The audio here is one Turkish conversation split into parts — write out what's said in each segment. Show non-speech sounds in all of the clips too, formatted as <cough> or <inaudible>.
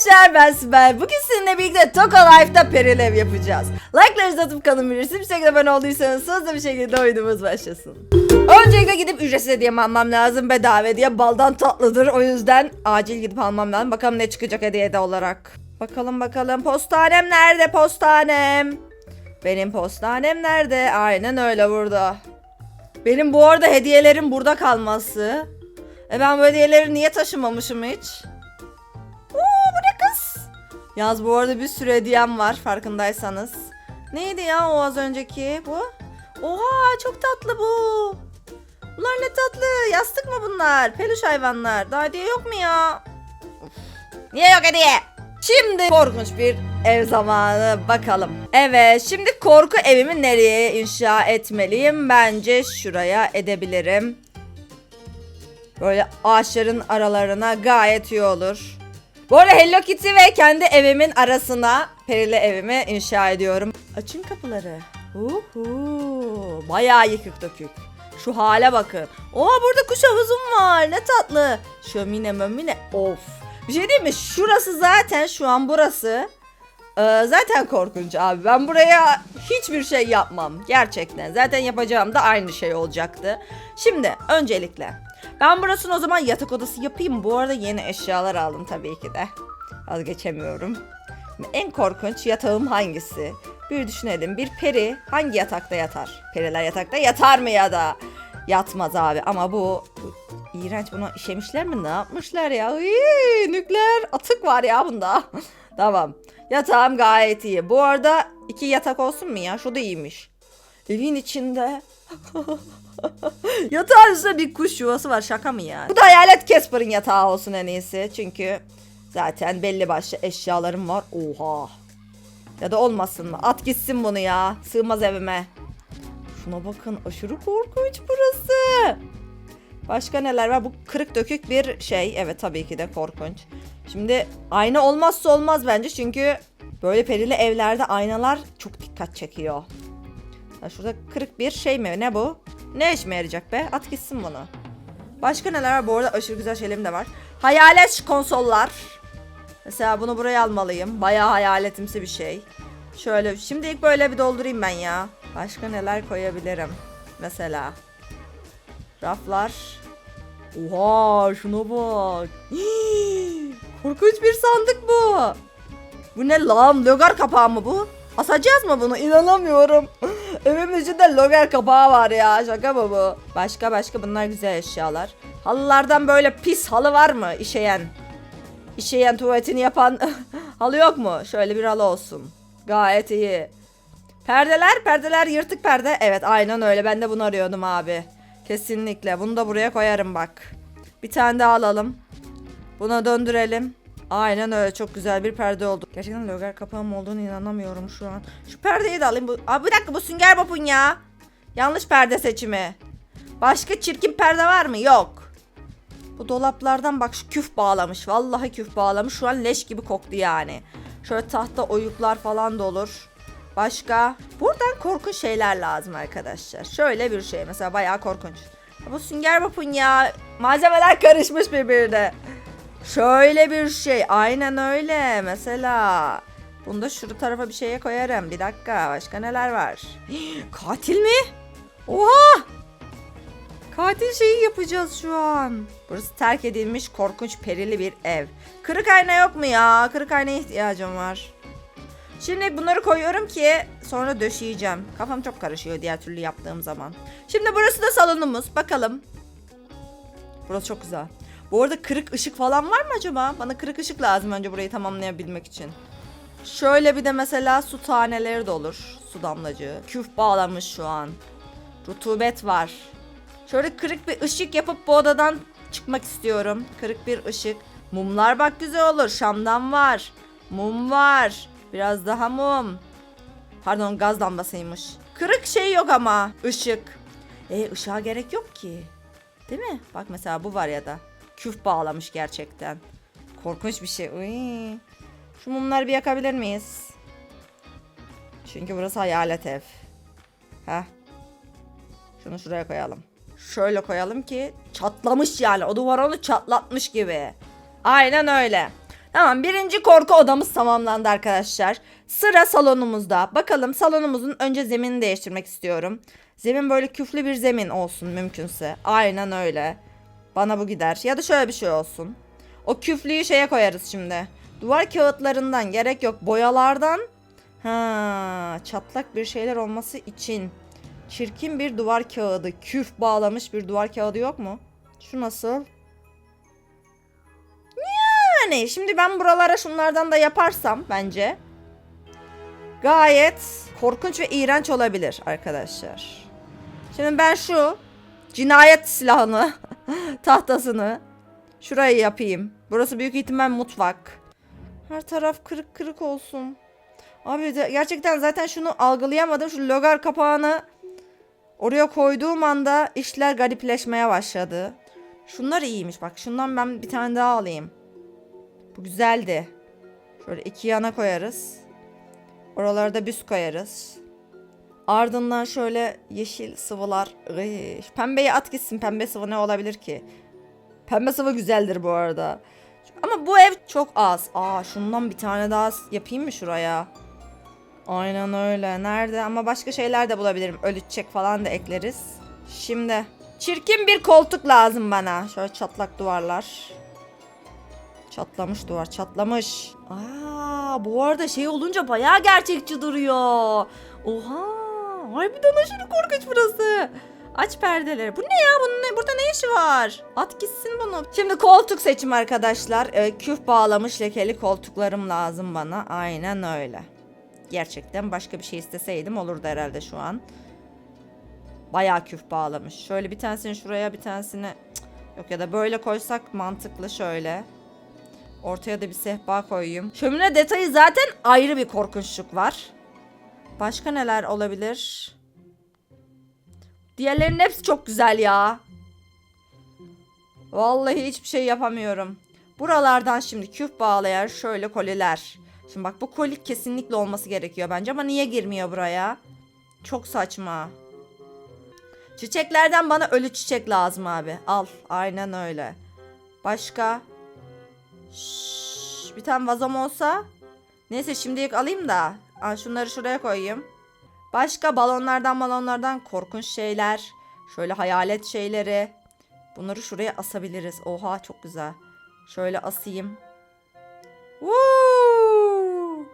arkadaşlar ben Sibel. Bugün sizinle birlikte Toko Life'da Perilev yapacağız. Like'larınızı atıp kanın bilirsiniz. Bir şekilde abone olduysanız hızlı bir şekilde oyunumuz başlasın. Öncelikle gidip ücretsiz hediye almam lazım. Bedava hediye baldan tatlıdır. O yüzden acil gidip almam lazım. Bakalım ne çıkacak hediyede olarak. Bakalım bakalım. Postanem nerede postanem? Benim postanem nerede? Aynen öyle burada. Benim bu arada hediyelerim burada kalması. E ben bu hediyeleri niye taşımamışım hiç? Yaz bu arada bir sürü hediyem var farkındaysanız. Neydi ya o az önceki bu? Oha çok tatlı bu. Bunlar ne tatlı. Yastık mı bunlar? Peluş hayvanlar. Daha hediye yok mu ya? Niye yok hediye? Şimdi korkunç bir ev zamanı bakalım. Evet şimdi korku evimi nereye inşa etmeliyim? Bence şuraya edebilirim. Böyle ağaçların aralarına gayet iyi olur. Bu arada Hello Kitty ve kendi evimin arasına perili evimi inşa ediyorum. Açın kapıları. Uhu, bayağı yıkık dökük. Şu hale bakın. Oha burada kuş havuzum var. Ne tatlı. Şömine mömine. Of. Bir şey diyeyim mi? Şurası zaten şu an burası. Ee, zaten korkunç abi. Ben buraya hiçbir şey yapmam. Gerçekten. Zaten yapacağım da aynı şey olacaktı. Şimdi öncelikle ben burasını o zaman yatak odası yapayım. Bu arada yeni eşyalar aldım tabii ki de. Vazgeçemiyorum. En korkunç yatağım hangisi? Bir düşünelim. Bir peri hangi yatakta yatar? Periler yatakta yatar mı ya da? Yatmaz abi ama bu, iğrenç buna işemişler mi? Ne yapmışlar ya? Iy, nükleer atık var ya bunda. <laughs> tamam. Yatağım gayet iyi. Bu arada iki yatak olsun mu ya? Şu da iyiymiş. Evin içinde <laughs> <laughs> Yatağın üstünde bir kuş yuvası var şaka mı ya? Bu da hayalet Casper'ın yatağı olsun en iyisi. Çünkü zaten belli başlı eşyalarım var. Oha. Ya da olmasın mı? At gitsin bunu ya. Sığmaz evime. Şuna bakın aşırı korkunç burası. Başka neler var? Bu kırık dökük bir şey. Evet tabii ki de korkunç. Şimdi ayna olmazsa olmaz bence çünkü böyle perili evlerde aynalar çok dikkat çekiyor. Ya şurada kırık bir şey mi? Ne bu? Ne işime yarayacak be? At gitsin bunu. Başka neler var? Bu arada aşırı güzel şeylerim de var. Hayalet konsollar. Mesela bunu buraya almalıyım. Bayağı hayaletimsi bir şey. Şöyle şimdilik böyle bir doldurayım ben ya. Başka neler koyabilirim? Mesela. Raflar. Oha şuna bak. Hii, korkunç bir sandık bu. Bu ne lan? Logar kapağı mı bu? Asacağız mı bunu? İnanamıyorum. <laughs> Evimin içinde logar kapağı var ya. Şaka mı bu? Başka başka bunlar güzel eşyalar. Halılardan böyle pis halı var mı? İşeyen. İşeyen tuvaletini yapan <laughs> halı yok mu? Şöyle bir halı olsun. Gayet iyi. Perdeler, perdeler yırtık perde. Evet aynen öyle. Ben de bunu arıyordum abi. Kesinlikle. Bunu da buraya koyarım bak. Bir tane daha alalım. Buna döndürelim. Aynen öyle çok güzel bir perde oldu. Gerçekten logar kapağım olduğunu inanamıyorum şu an. Şu perdeyi de alayım. Bu... Abi bir dakika bu sünger bobun ya. Yanlış perde seçimi. Başka çirkin perde var mı? Yok. Bu dolaplardan bak şu küf bağlamış. Vallahi küf bağlamış. Şu an leş gibi koktu yani. Şöyle tahta oyuklar falan da olur. Başka? Buradan korkunç şeyler lazım arkadaşlar. Şöyle bir şey mesela bayağı korkunç. Bu sünger bobun ya. Malzemeler karışmış birbirine. Şöyle bir şey. Aynen öyle. Mesela bunu da şu tarafa bir şeye koyarım. Bir dakika. Başka neler var? Katil mi? Oha! Katil şeyi yapacağız şu an. Burası terk edilmiş korkunç perili bir ev. Kırık ayna yok mu ya? Kırık aynaya ihtiyacım var. Şimdi bunları koyuyorum ki sonra döşeyeceğim. Kafam çok karışıyor diğer türlü yaptığım zaman. Şimdi burası da salonumuz. Bakalım. Burası çok güzel. Bu arada kırık ışık falan var mı acaba? Bana kırık ışık lazım önce burayı tamamlayabilmek için. Şöyle bir de mesela su taneleri de olur. Su damlacığı. Küf bağlamış şu an. Rutubet var. Şöyle kırık bir ışık yapıp bu odadan çıkmak istiyorum. Kırık bir ışık. Mumlar bak güzel olur. Şamdan var. Mum var. Biraz daha mum. Pardon gaz lambasıymış. Kırık şey yok ama. Işık. E ışığa gerek yok ki. Değil mi? Bak mesela bu var ya da. Küf bağlamış gerçekten. Korkunç bir şey. Uy. Şu mumları bir yakabilir miyiz? Çünkü burası hayalet ev. Heh. Şunu şuraya koyalım. Şöyle koyalım ki çatlamış yani. O duvar onu çatlatmış gibi. Aynen öyle. Tamam birinci korku odamız tamamlandı arkadaşlar. Sıra salonumuzda. Bakalım salonumuzun önce zeminini değiştirmek istiyorum. Zemin böyle küflü bir zemin olsun mümkünse. Aynen öyle. Bana bu gider. Ya da şöyle bir şey olsun. O küflüyü şeye koyarız şimdi. Duvar kağıtlarından gerek yok. Boyalardan ha çatlak bir şeyler olması için çirkin bir duvar kağıdı, küf bağlamış bir duvar kağıdı yok mu? Şu nasıl? Yani şimdi ben buralara şunlardan da yaparsam bence gayet korkunç ve iğrenç olabilir arkadaşlar. Şimdi ben şu cinayet silahını, <laughs> tahtasını şuraya yapayım. Burası büyük ihtimal mutfak. Her taraf kırık kırık olsun. Abi de- gerçekten zaten şunu algılayamadım. Şu logar kapağını oraya koyduğum anda işler garipleşmeye başladı. Şunlar iyiymiş bak. Şundan ben bir tane daha alayım. Bu güzeldi. Şöyle iki yana koyarız. Oralarda büst koyarız. Ardından şöyle yeşil sıvılar. Iy, Pembeyi at gitsin. Pembe sıvı ne olabilir ki? Pembe sıvı güzeldir bu arada. Ama bu ev çok az. Aa şundan bir tane daha yapayım mı şuraya? Aynen öyle. Nerede? Ama başka şeyler de bulabilirim. Ölü çiçek falan da ekleriz. Şimdi çirkin bir koltuk lazım bana. Şöyle çatlak duvarlar. Çatlamış duvar çatlamış. Aa bu arada şey olunca bayağı gerçekçi duruyor. Oha harbiden aşırı korkunç burası. Aç perdeleri. Bu ne ya? Bunun ne? Burada ne işi var? At gitsin bunu. Şimdi koltuk seçim arkadaşlar. Ee, küf bağlamış lekeli koltuklarım lazım bana. Aynen öyle. Gerçekten başka bir şey isteseydim olurdu herhalde şu an. Bayağı küf bağlamış. Şöyle bir tanesini şuraya bir tanesini yok ya da böyle koysak mantıklı şöyle. Ortaya da bir sehpa koyayım. Şömine detayı zaten ayrı bir korkunçluk var. Başka neler olabilir? Diğerlerinin hepsi çok güzel ya. Vallahi hiçbir şey yapamıyorum. Buralardan şimdi küf bağlayan şöyle koliler. Şimdi bak bu koli kesinlikle olması gerekiyor bence ama niye girmiyor buraya? Çok saçma. Çiçeklerden bana ölü çiçek lazım abi. Al. Aynen öyle. Başka? Şşş, bir tane vazom olsa. Neyse şimdilik alayım da. Aa, şunları şuraya koyayım. Başka balonlardan balonlardan korkunç şeyler. Şöyle hayalet şeyleri. Bunları şuraya asabiliriz. Oha çok güzel. Şöyle asayım. Woo!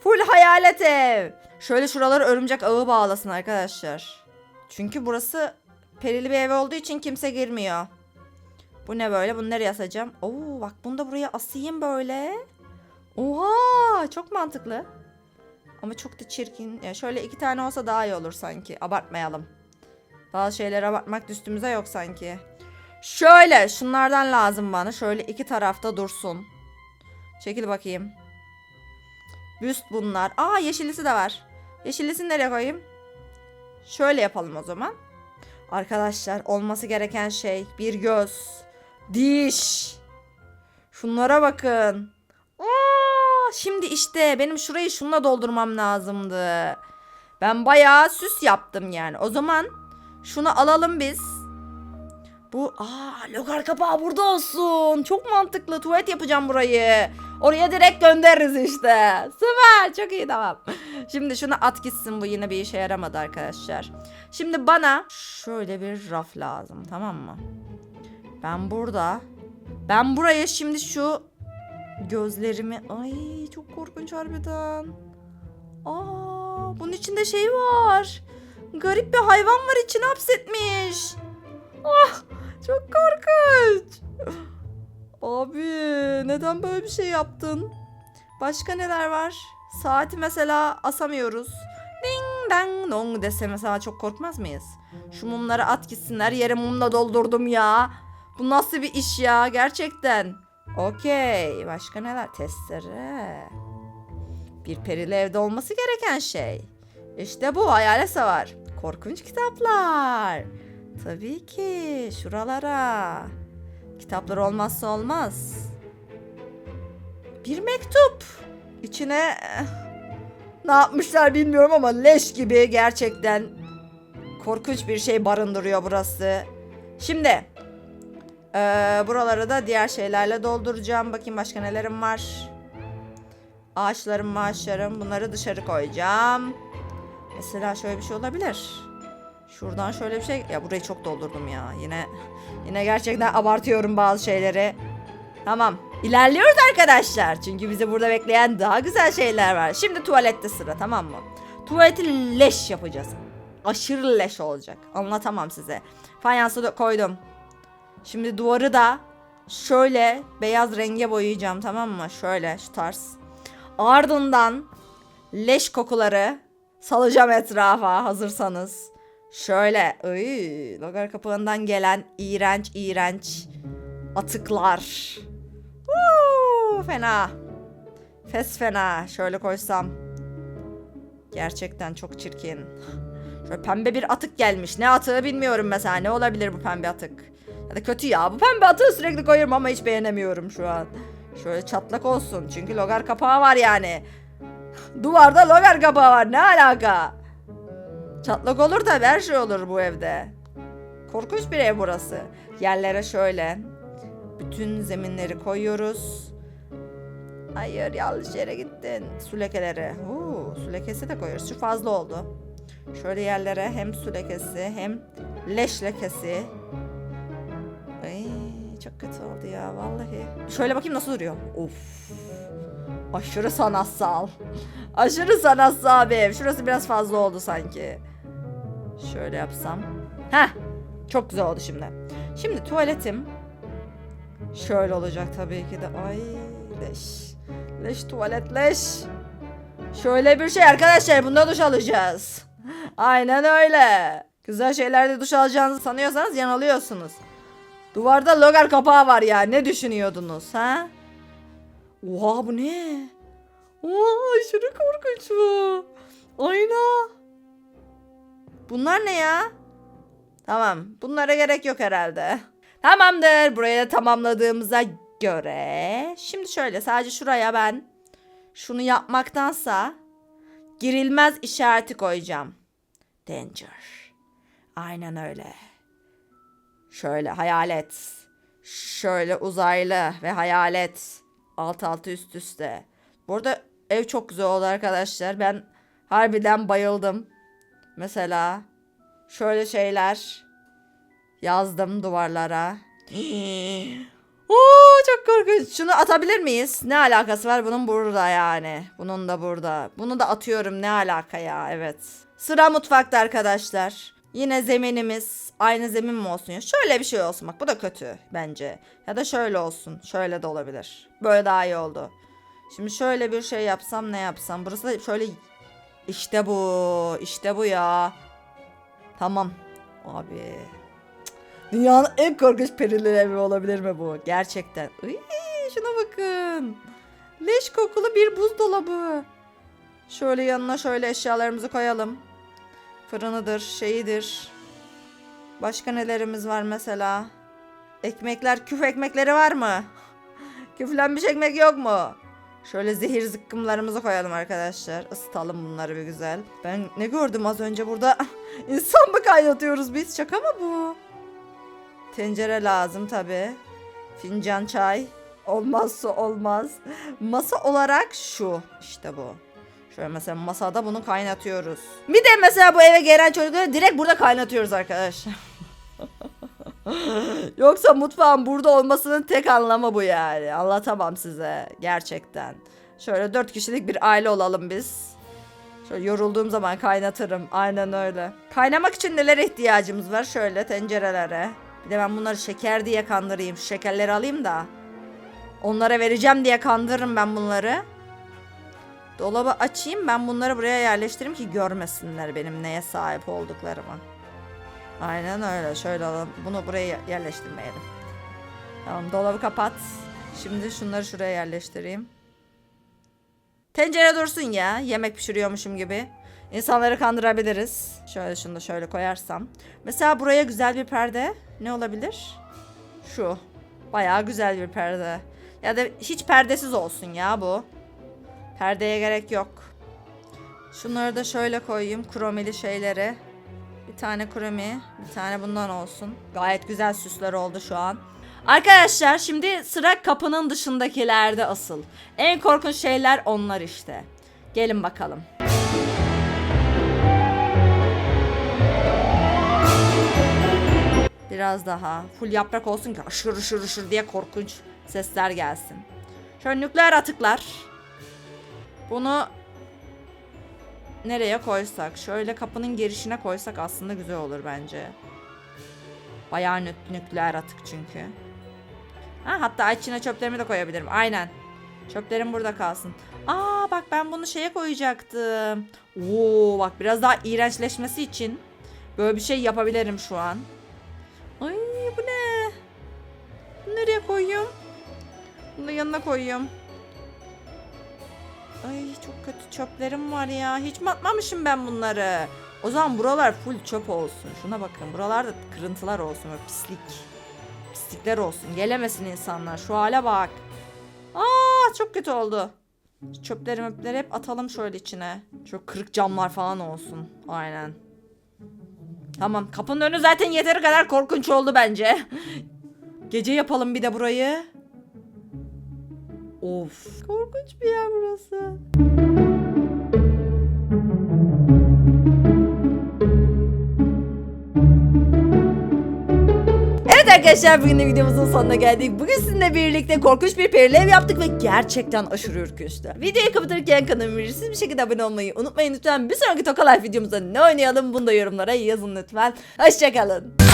Full hayalet ev. Şöyle şuraları örümcek ağı bağlasın arkadaşlar. Çünkü burası perili bir ev olduğu için kimse girmiyor. Bu ne böyle? Bunu nereye asacağım? Oo bak bunu da buraya asayım böyle. Oha çok mantıklı. Ama çok da çirkin. Ya şöyle iki tane olsa daha iyi olur sanki. Abartmayalım. Bazı şeyleri abartmak üstümüze yok sanki. Şöyle şunlardan lazım bana. Şöyle iki tarafta dursun. Çekil bakayım. Büst bunlar. Aa yeşillisi de var. Yeşillisini nereye koyayım? Şöyle yapalım o zaman. Arkadaşlar olması gereken şey bir göz. Diş. Şunlara bakın. Şimdi işte benim şurayı şununla doldurmam lazımdı. Ben bayağı süs yaptım yani. O zaman şunu alalım biz. Bu aa logar kapağı burada olsun. Çok mantıklı. Tuvalet yapacağım burayı. Oraya direkt göndeririz işte. Süper. Çok iyi tamam. Şimdi şunu at gitsin. Bu yine bir işe yaramadı arkadaşlar. Şimdi bana şöyle bir raf lazım. Tamam mı? Ben burada. Ben buraya şimdi şu gözlerimi... Ay çok korkunç harbiden. Aa, bunun içinde şey var. Garip bir hayvan var içine hapsetmiş. Ah çok korkunç. Abi neden böyle bir şey yaptın? Başka neler var? Saati mesela asamıyoruz. Ding dang dong dese mesela çok korkmaz mıyız? Şu mumları at gitsinler yere mumla doldurdum ya. Bu nasıl bir iş ya gerçekten. Okey başka neler? Testere. Bir perili evde olması gereken şey. İşte bu hayalet savar. Korkunç kitaplar. Tabii ki şuralara. Kitaplar olmazsa olmaz. Bir mektup. İçine eh, ne yapmışlar bilmiyorum ama leş gibi gerçekten korkunç bir şey barındırıyor burası. Şimdi Ee, buraları da diğer şeylerle dolduracağım. Bakayım başka nelerim var. Ağaçlarım maaşlarım bunları dışarı koyacağım. Mesela şöyle bir şey olabilir. Şuradan şöyle bir şey. Ya burayı çok doldurdum ya. Yine yine gerçekten abartıyorum bazı şeyleri. Tamam. İlerliyoruz arkadaşlar. Çünkü bizi burada bekleyen daha güzel şeyler var. Şimdi tuvalette sıra tamam mı? Tuvaleti leş yapacağız. Aşırı leş olacak. Anlatamam size. Fayansı koydum. Şimdi duvarı da şöyle beyaz renge boyayacağım tamam mı? Şöyle şu tarz. Ardından leş kokuları salacağım etrafa hazırsanız. Şöyle ıy, logar kapağından gelen iğrenç iğrenç atıklar. Uuu, fena. Fes fena. Şöyle koysam. Gerçekten çok çirkin. Şöyle pembe bir atık gelmiş. Ne atığı bilmiyorum mesela. Ne olabilir bu pembe atık? Ya da kötü ya. Bu pembe atığı sürekli koyuyorum ama hiç beğenemiyorum şu an. Şöyle çatlak olsun. Çünkü logar kapağı var yani. Duvarda logar kapağı var. Ne alaka? Çatlak olur tabii her şey olur bu evde. Korkunç bir ev burası. Yerlere şöyle bütün zeminleri koyuyoruz. Hayır yanlış yere gittin. Su lekeleri. Oo, su lekesi de koyuyoruz. Şu fazla oldu. Şöyle yerlere hem su lekesi hem leş lekesi. Çok kötü oldu ya vallahi. Şöyle bakayım nasıl duruyor. Of. Aşırı sanatsal. Aşırı sanatsal ev. Şurası biraz fazla oldu sanki. Şöyle yapsam. Heh. Çok güzel oldu şimdi. Şimdi tuvaletim şöyle olacak tabii ki de. Ay leş. Leş tuvalet leş. Şöyle bir şey arkadaşlar bunda duş alacağız. Aynen öyle. Güzel şeylerde duş alacağınızı sanıyorsanız yanılıyorsunuz. Duvarda logar kapağı var ya. Ne düşünüyordunuz ha? Oha bu ne? Oha aşırı korkunç bu. Ayna. Bunlar ne ya? Tamam. Bunlara gerek yok herhalde. Tamamdır. Burayı da tamamladığımıza göre. Şimdi şöyle sadece şuraya ben şunu yapmaktansa girilmez işareti koyacağım. Danger. Aynen öyle. Şöyle hayalet. Şöyle uzaylı ve hayalet. Alt altı üst üste. Burada ev çok güzel oldu arkadaşlar. Ben harbiden bayıldım. Mesela şöyle şeyler yazdım duvarlara. Oo çok korkunç. Şunu atabilir miyiz? Ne alakası var bunun burada yani? Bunun da burada. Bunu da atıyorum ne alaka ya? Evet. Sıra mutfakta arkadaşlar. Yine zeminimiz aynı zemin mi olsun ya? Şöyle bir şey olsun bak bu da kötü bence. Ya da şöyle olsun. Şöyle de olabilir. Böyle daha iyi oldu. Şimdi şöyle bir şey yapsam ne yapsam? Burası da şöyle işte bu. işte bu ya. Tamam. Abi. Dünyanın en korkunç perili evi olabilir mi bu? Gerçekten. Iy, şuna bakın. Leş kokulu bir buzdolabı. Şöyle yanına şöyle eşyalarımızı koyalım. Fırınıdır, şeyidir. Başka nelerimiz var mesela? Ekmekler, küf ekmekleri var mı? <laughs> Küflenmiş ekmek yok mu? Şöyle zehir zıkkımlarımızı koyalım arkadaşlar. Isıtalım bunları bir güzel. Ben ne gördüm az önce burada? <laughs> İnsan mı kaynatıyoruz biz? Şaka mı bu? Tencere lazım tabi. Fincan çay. Olmazsa olmaz. Masa olarak şu. İşte bu. Şöyle mesela masada bunu kaynatıyoruz. Bir de mesela bu eve gelen çocukları direkt burada kaynatıyoruz arkadaşlar. <laughs> Yoksa mutfağın burada olmasının tek anlamı bu yani. Anlatamam size gerçekten. Şöyle dört kişilik bir aile olalım biz. Şöyle yorulduğum zaman kaynatırım. Aynen öyle. Kaynamak için neler ihtiyacımız var? Şöyle tencerelere. Bir de ben bunları şeker diye kandırayım. Şekerleri alayım da. Onlara vereceğim diye kandırırım ben bunları. Dolabı açayım ben bunları buraya yerleştireyim ki görmesinler benim neye sahip olduklarımı. Aynen öyle. Şöyle alalım. Bunu buraya yerleştirmeyelim. Tamam dolabı kapat. Şimdi şunları şuraya yerleştireyim. Tencere dursun ya. Yemek pişiriyormuşum gibi. İnsanları kandırabiliriz. Şöyle şunu da şöyle koyarsam. Mesela buraya güzel bir perde. Ne olabilir? Şu. Bayağı güzel bir perde. Ya da hiç perdesiz olsun ya bu. Perdeye gerek yok. Şunları da şöyle koyayım. Kromeli şeyleri. Bir tane kromi, bir tane bundan olsun. Gayet güzel süsler oldu şu an. Arkadaşlar şimdi sıra kapının dışındakilerde asıl. En korkunç şeyler onlar işte. Gelin bakalım. Biraz daha. Full yaprak olsun ki aşırı ışır ışır diye korkunç sesler gelsin. Şöyle nükleer atıklar. Bunu nereye koysak? Şöyle kapının girişine koysak aslında güzel olur bence. Bayağı nük- nükleer atık çünkü. Ha, hatta içine çöplerimi de koyabilirim. Aynen. Çöplerim burada kalsın. Aa bak ben bunu şeye koyacaktım. Oo bak biraz daha iğrençleşmesi için böyle bir şey yapabilirim şu an. Ay bu ne? Nereye koyuyorum? Bunu yanına koyuyorum. Ay çok kötü çöplerim var ya. Hiç mi atmamışım ben bunları? O zaman buralar full çöp olsun. Şuna bakın. Buralarda kırıntılar olsun. Böyle pislik. Pislikler olsun. Gelemesin insanlar. Şu hale bak. Aa çok kötü oldu. Çöpleri möpleri hep atalım şöyle içine. Şu kırık camlar falan olsun. Aynen. Tamam kapının önü zaten yeteri kadar korkunç oldu bence. <laughs> Gece yapalım bir de burayı. Of. Korkunç bir yer burası. Evet arkadaşlar bugün de videomuzun sonuna geldik. Bugün sizinle birlikte korkunç bir perili ev yaptık ve gerçekten aşırı ürkünçtü. Videoyu kapatırken kanalıma ücretsiz bir şekilde abone olmayı unutmayın lütfen. Bir sonraki Toka Life videomuzda ne oynayalım bunu da yorumlara yazın lütfen. Hoşçakalın.